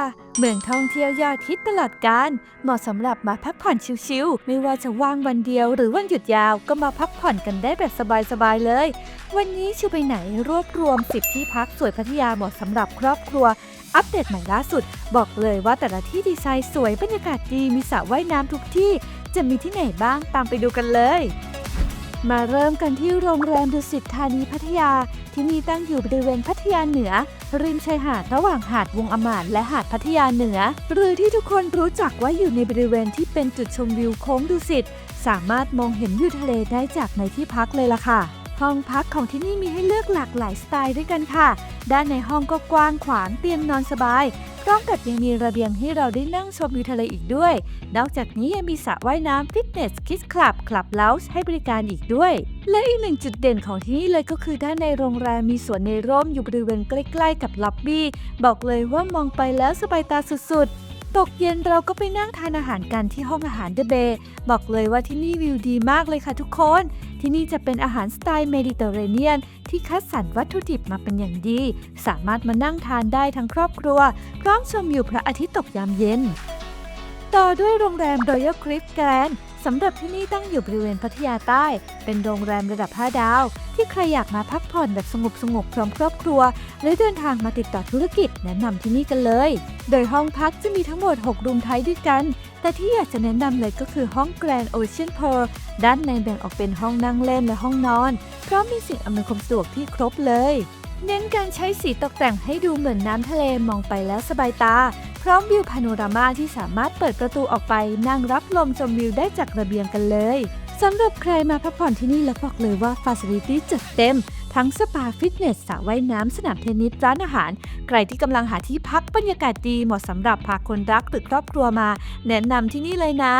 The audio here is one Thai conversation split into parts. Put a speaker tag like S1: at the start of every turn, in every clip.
S1: า เมืองท่องเที่ยวยอดฮิตตลอดการ เหมาะสำหรับมาพักผ่อนชิลๆ ไม่ว่าจะว่างวันเดียวหรือวันหยุดยาวก็มาพักผ่อนกันได้แบบสบายๆเลย วันนี้ชิวไปไหนรวบรวม 10 ที่พักสวยพัทยาเหมาะสำหรับครอบครัว อัปเดตใหม่ล่าสุด บอกเลยว่าแต่ละที่ดีไซน์สวยบรรยากาศดีมีสระว่ายน้ำทุกที่ จะมีที่ไหนบ้างตามไปดูกันเลย มาเริ่มกันที่โรงแรมดุสิตธานีพัทยา ที่นี่ตั้งอยู่บริเวณพัทยาเหนือ ริมชายหาดระหว่างหาดวงอมานและหาดพัทยาเหนือ หรือที่ทุกคนรู้จักว่าอยู่ในบริเวณที่เป็นจุดชมวิวโค้งดุสิตสามารถมองเห็นวิวทะเลได้จากในที่พักเลยล่ะค่ะ ห้องพักของที่นี่มีให้เลือกหลากหลายสไตล์ด้วยกันค่ะ ด้านในห้องก็กว้างขวางเตียงนอนสบาย พร้อมกับยังมีระเบียงให้เราได้นั่งชมวิวทะเลอีกด้วย นอกจากนี้ยังมีสระว่ายน้ำฟิตเนสคิสคลับคลับเลาส์ให้บริการอีกด้วย และอีกหนึ่งจุดเด่นของที่นี่เลยก็คือด้านในโรงแรมมีสวนในร่มอยู่บริเวณใกล้ๆ กับล็อบบี้ บอกเลยว่ามองไปแล้วสบายตาสุดๆ ตกเย็นเราก็ไปนั่งทานอาหารกันที่ห้องอาหารเดอะเบย์บอกเลยว่าที่นี่วิวดีมากเลยค่ะทุกคน ที่นี่จะเป็นอาหารสไตล์เมดิเตอร์เรเนียน ที่คัดสรรวัตถุดิบมาเป็นอย่างดี สามารถมานั่งทานได้ทั้งครอบครัว พร้อมชมวิวพระอาทิตย์ตกยามเย็น ต่อด้วยโรงแรม Royal Cliff Grand สำหรับที่นี่ตั้งอยู่บริเวณพัทยาใต้ เป็นโรงแรมระดับ 5 ดาว ที่ใครอยากมาพักผ่อนแบบสงบสงบๆพร้อมครอบครัว หรือเดินทางมาติดต่อธุรกิจแนะนำที่นี่กันเลย โดยห้องพักจะมีทั้งหมด 6 รูมไทยด้วยกัน แต่ที่อยากจะแนะนำเลยก็คือห้อง Grand Ocean Pearl ด้านในแบ่งออกเป็นห้องนั่งเล่นและห้องนอนพร้อมมีสิ่งอำนวยความสะดวกที่ครบเลย เน้นการใช้สีตกแต่งให้ดูเหมือนน้ำทะเลมองไปแล้วสบายตา พร้อมวิวพาโนรามาที่สามารถเปิดประตูออกไปนั่งรับลมชมวิวได้จากระเบียงกันเลยสำหรับใครมาพักผ่อนที่นี่แล้วบอกเลยว่าฟาซิลิตี้จัดเต็ม ทั้งสปาฟิตเนสสระว่ายน้ำสนามเทนนิสร้านอาหาร ใครที่กำลังหาที่พักบรรยากาศดีเหมาะสำหรับพาคนรักหรือครอบครัวมา แนะนำที่นี่เลยนะ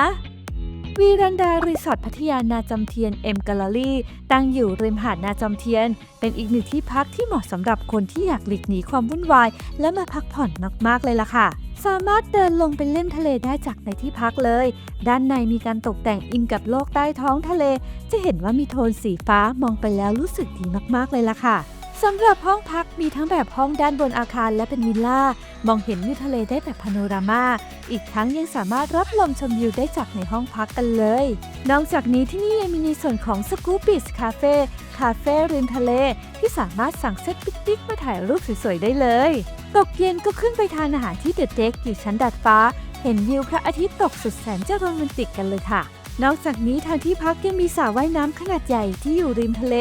S1: วีรันดารีสอร์ทพัทยานาจำเทียนเอ็มแกลเลอรี่ตั้งอยู่ริมหาดนาจำเทียน เป็นอีกหนึ่งที่พักที่เหมาะสำหรับคนที่อยากหลีกหนีความวุ่นวาย และมาพักผ่อนมากๆเลยล่ะค่ะ สามารถเดินลงไปเล่นทะเลได้จากในที่พักเลย ด้านในมีการตกแต่งอิงกับโลกใต้ท้องทะเล จะเห็นว่ามีโทนสีฟ้ามองไปแล้วรู้สึกดีมากๆเลยล่ะค่ะ สำหรับห้องพักมีทั้งแบบห้องด้านบนอาคารและเป็นวิลล่า มองเห็นวิวทะเลได้แบบพาโนรามา อีกทั้งยังสามารถรับลมชมวิวได้จากในห้องพักกันเลย นอกจากนี้ที่นี่ยังมีในส่วนของสกูปิสคาเฟ่คาเฟ่ริมทะเล ที่สามารถสั่งเซตปิกนิกมาถ่ายรูปสวยๆได้เลยตกเย็นก็ขึ้นไปทานอาหารที่เดอะเด็กอยู่ชั้นดาดฟ้า เห็นวิวพระอาทิตย์ตกสุดแสนจะโรแมนติกกันเลยค่ะ นอกจากนี้ทางที่พักยังมีสระว่ายน้ำขนาดใหญ่ที่อยู่ริมทะเล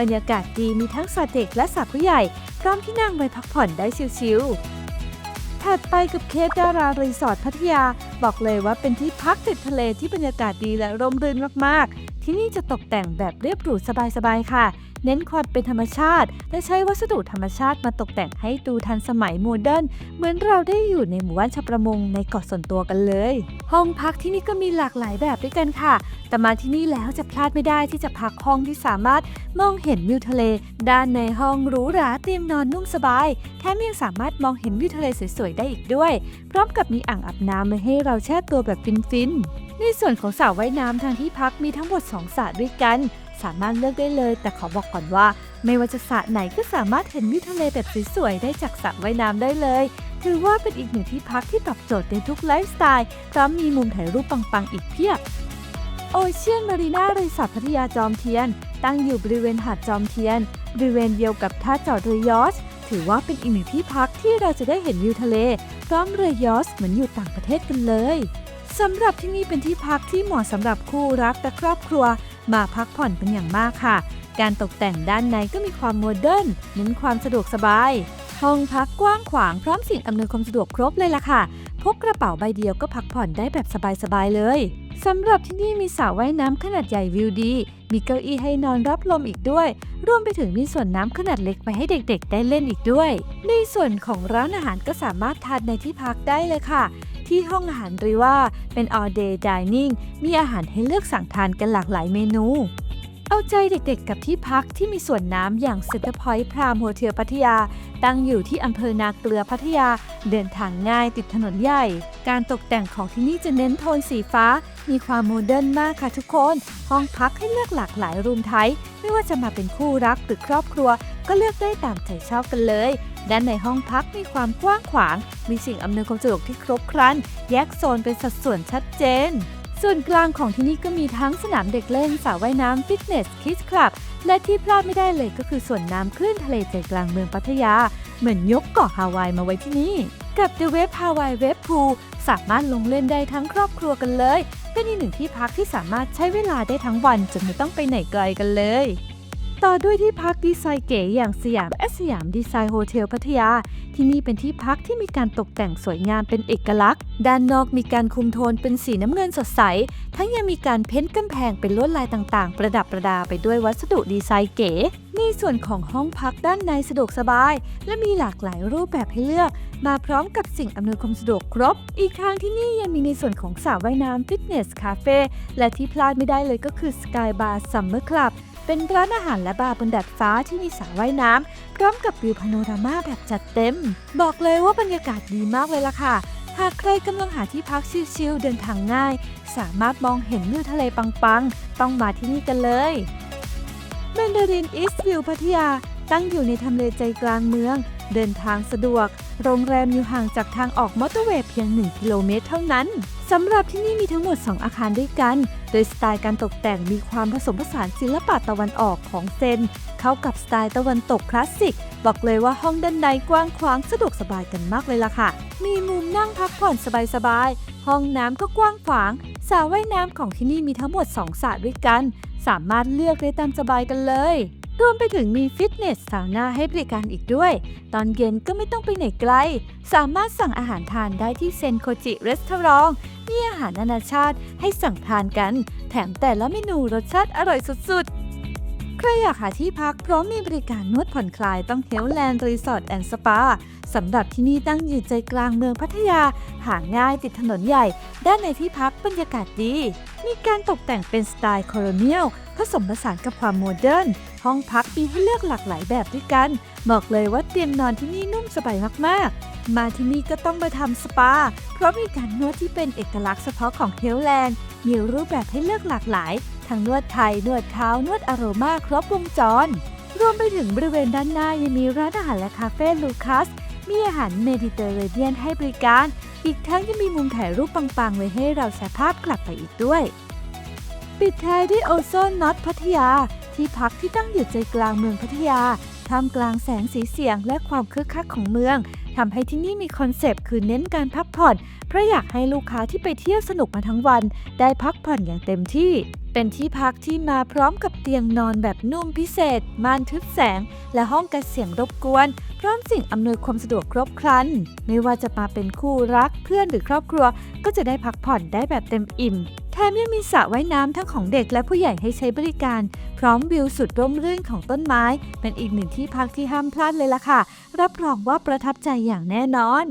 S1: บรรยากาศดีมีทั้งสระเด็กและสระผู้ใหญ่ พร้อมที่นั่งไปพักผ่อนได้ชิลๆถัดไปกับเคสดารารีสอร์ทพัทยา บอกเลยว่าเป็นที่พักติดทะเลที่บรรยากาศดีและร่มรื่นมากๆ ที่นี่จะตกแต่งแบบเรียบหรูสบายๆค่ะ เน้นความเป็นธรรมชาติ และใช้วัสดุธรรมชาติมาตกแต่งให้ดูทันสมัยโมเดิร์นเหมือนเราได้อยู่ในหมู่บ้านชาวประมงในเกาะส่วนตัวกันเลย ห้องพักที่นี่ก็มีหลากหลายแบบด้วยกันค่ะ แต่มาที่นี่แล้วจะพลาดไม่ได้ที่จะพักห้องที่สามารถมองเห็นวิวทะเล ด้านในห้องหรูหราเตียงนอนนุ่มสบายแถมยังสามารถมองเห็นวิวทะเลสวยๆได้อีกด้วย พร้อมกับมีอ่างอาบน้ำมาให้เราแช่ตัวแบบฟินๆ ในส่วนของสระว่ายน้ำทางที่พักมีทั้งหมด2สระด้วยกัน สามารถเลือกได้เลย แต่ขอบอกก่อนว่า ไม่ว่าจะสระไหนก็สามารถเห็นวิวทะเลแบบสวยๆได้จากสระว่ายน้ำได้เลย ถือว่าเป็นอีกหนึ่งที่พักที่ตอบโจทย์ในทุกไลฟ์สไตล์พร้อมมีมุมถ่ายรูปปังๆอีกเพียบโอเชียนมารีนารีสอร์ทพัทยาจอมเทียน ตั้งอยู่บริเวณหาดจอมเทียน บริเวณเดียวกับท่าจอดเรือยอชถือว่าเป็นอีกหนึ่งที่พักที่เราจะได้เห็นวิวทะเลพร้อมเรือยอชเหมือนอยู่ต่างประเทศกันเลย สำหรับที่นี่เป็นที่พักที่เหมาะสำหรับคู่รักและครอบครัว มาพักผ่อนเป็นอย่างมากค่ะ การตกแต่งด้านในก็มีความโมเดิร์นเน้นความสะดวกสบาย ห้องพักกว้างขวางพร้อมสิ่งอำนวยความสะดวกครบเลยล่ะค่ะ พกกระเป๋าใบเดียวก็พักผ่อนได้แบบสบายๆเลยสำหรับที่นี่มีสระว่ายน้ำขนาดใหญ่วิวดี มีเก้าอี้ให้นอนรับลมอีกด้วย รวมไปถึงมีส่วนน้ำขนาดเล็กไว้ให้เด็กๆ ได้เล่นอีกด้วย ในส่วนของร้านอาหารก็สามารถทานในที่พักได้เลยค่ะ ที่ห้องอาหารรีว่าเป็น all day dining มีอาหารให้เลือกสั่งทานกันหลากหลายเมนู เอาใจเด็กๆกับที่พักที่มีสวนน้ำอย่าง Center Point Prime Hotel พัทยา ตั้งอยู่ที่อำเภอนาเกลือพัทยา เดินทางง่ายติดถนนใหญ่ การตกแต่งของที่นี่จะเน้นโทนสีฟ้า มีความโมเดิร์นมากค่ะทุกคน ห้องพักให้เลือกหลากหลายรูมไทป์ไม่ว่าจะมาเป็นคู่รักหรือครอบครัว ก็เลือกได้ตามใจชอบกันเลย ด้านในห้องพักมีความกว้างขวาง มีสิ่งอำนวยความสะดวกที่ครบครัน แยกโซนเป็นสัดส่วนชัดเจน ส่วนกลางของที่นี่ก็มีทั้งสนามเด็กเล่นสระว่ายน้ำฟิตเนสคิสคลับ และที่พลาดไม่ได้เลยก็คือส่วนน้ำคลื่นทะเลใจกลางเมืองพัทยา เหมือนยกเกาะฮาวายมาไว้ที่นี่ กับ The Wave Hawaii Wave Pool สามารถลงเล่นได้ทั้งครอบครัวกันเลย เป็นอีกหนึ่งที่พักที่สามารถใช้เวลาได้ทั้งวันจนไม่ต้องไปไหนไกลกันเลย ต่อด้วยที่พักดีไซน์เก๋อย่างสยามแอสยามดีไซน์โฮเทลพัทยา ที่นี่เป็นที่พักที่มีการตกแต่งสวยงามเป็นเอกลักษณ์ ด้านนอกมีการคุมโทนเป็นสีน้ำเงินสดใส ทั้งยังมีการเพ้นท์กำแพงเป็นลวดลายต่างๆ ประดับประดาไปด้วยวัสดุดีไซน์เก๋ ในส่วนของห้องพักด้านในสะดวกสบาย และมีหลากหลายรูปแบบให้เลือก มาพร้อมกับสิ่งอำนวยความสะดวกครบ อีกทางที่นี่ยังมีในส่วนของสระว่ายน้ำฟิตเนสคาเฟ่และที่พลาดไม่ได้เลยก็คือสกายบาร์ซัมเมอร์คลับ เป็นร้านอาหารและบาร์บนดาดฟ้าที่มีสระว่ายน้ำพร้อมกับวิวพาโนรามาแบบจัดเต็ม บอกเลยว่าบรรยากาศดีมากเลยล่ะค่ะ หากใครกำลังหาที่พักชิลๆเดินทางง่าย สามารถมองเห็นวิวทะเลปังๆ ต้องมาที่นี่กันเลยแมนดารินอีสต์วิวพัทยา ตั้งอยู่ในทำเลใจกลางเมือง เดินทางสะดวก โรงแรมอยู่ห่างจากทางออกมอเตอร์เวย์เพียง 1 กิโลเมตรเท่านั้น สำหรับที่นี่มีทั้งหมด 2 อาคารด้วยกัน โดยสไตล์การตกแต่งมีความผสมผสานศิลปะตะวันออกของเซน เข้ากับสไตล์ตะวันตกคลาสสิก บอกเลยว่าห้องด้านในกว้างขวางสะดวกสบายกันมากเลยล่ะค่ะ มีมุมนั่งพักผ่อนสบายๆ ห้องน้ำก็กว้างขวางสระว่ายน้ำของที่นี่มีทั้งหมด 2สระด้วยกัน สามารถเลือกได้ตามสบายกันเลย รวมไปถึงมีฟิตเนสสาวน่าให้บริการอีกด้วย ตอนเย็นก็ไม่ต้องไปไหนไกล สามารถสั่งอาหารทานได้ที่เซนโคจิรีสทอรองมีอาหารนานาชาติให้สั่งทานกัน แถมแต่ละเมนูรสชาติอร่อยสุดๆ ครอยากหาที่พักพร้อมมีบริการนวดผ่อนคลายต้องเฮลแลนด์รีสอร์ทแอนด์สปาสำหรับที่นี่ตั้งอยู่ใจกลางเมืองพัทยา หาง่ายติดถนนใหญ่ ด้านในที่พักบรรยากาศดี มีการตกแต่งเป็นสไตล์โคโลเนียลผสมผสานกับความโมเดิร์น ห้องพักมีให้เลือกหลากหลายแบบด้วยกัน บอกเลยว่าเตียงนอนที่นี่นุ่มสบายมากๆ มาที่นี่ก็ต้องมาทำสปา เพราะมีการนวดที่เป็นเอกลักษณ์เฉพาะของเทลแลนด์ มีรูปแบบให้เลือกหลากหลาย ทั้งนวดไทย นวดเท้า นวดอโรมาครบวงจร รวมไปถึงบริเวณด้านหน้ายังมีร้านอาหารและคาเฟ่ลูคัส มีอาหารเมดิเตอร์เรเนียนให้บริการ อีกทั้งยังมีมุมถ่ายรูปปังๆ ไว้ให้เราแชร์ภาพกลับไปอีกด้วย ปิดท้ายด้วยโอโซนน็อตพัทยา ที่พักที่ตั้งอยู่ใจกลางเมืองพัทยาท่ามกลางแสงสีเสียงและความคึกคักของเมืองทำให้ที่นี่มีคอนเซปต์คือเน้นการพักผ่อน เพราะอยากให้ลูกค้าที่ไปเที่ยวสนุกมาทั้งวัน ได้พักผ่อนอย่างเต็มที่ เป็นที่พักที่มาพร้อมกับเตียงนอนแบบนุ่มพิเศษ ม่านทึบแสง และห้องกันเสียงรบกวน พร้อมสิ่งอำนวยความสะดวกครบครัน ไม่ว่าจะมาเป็นคู่รักเพื่อนหรือครอบครัว ก็จะได้พักผ่อนได้แบบเต็มอิ่มแถมยังมีสระว่ายน้ำทั้งของเด็กและผู้ใหญ่ให้ใช้บริการ พร้อมวิวสุดร่มรื่นของต้นไม้ เป็นอีกหนึ่งที่พักที่ห้ามพลาดเลยล่ะค่ะ รับรองว่าประทับใจอย่างแน่นอน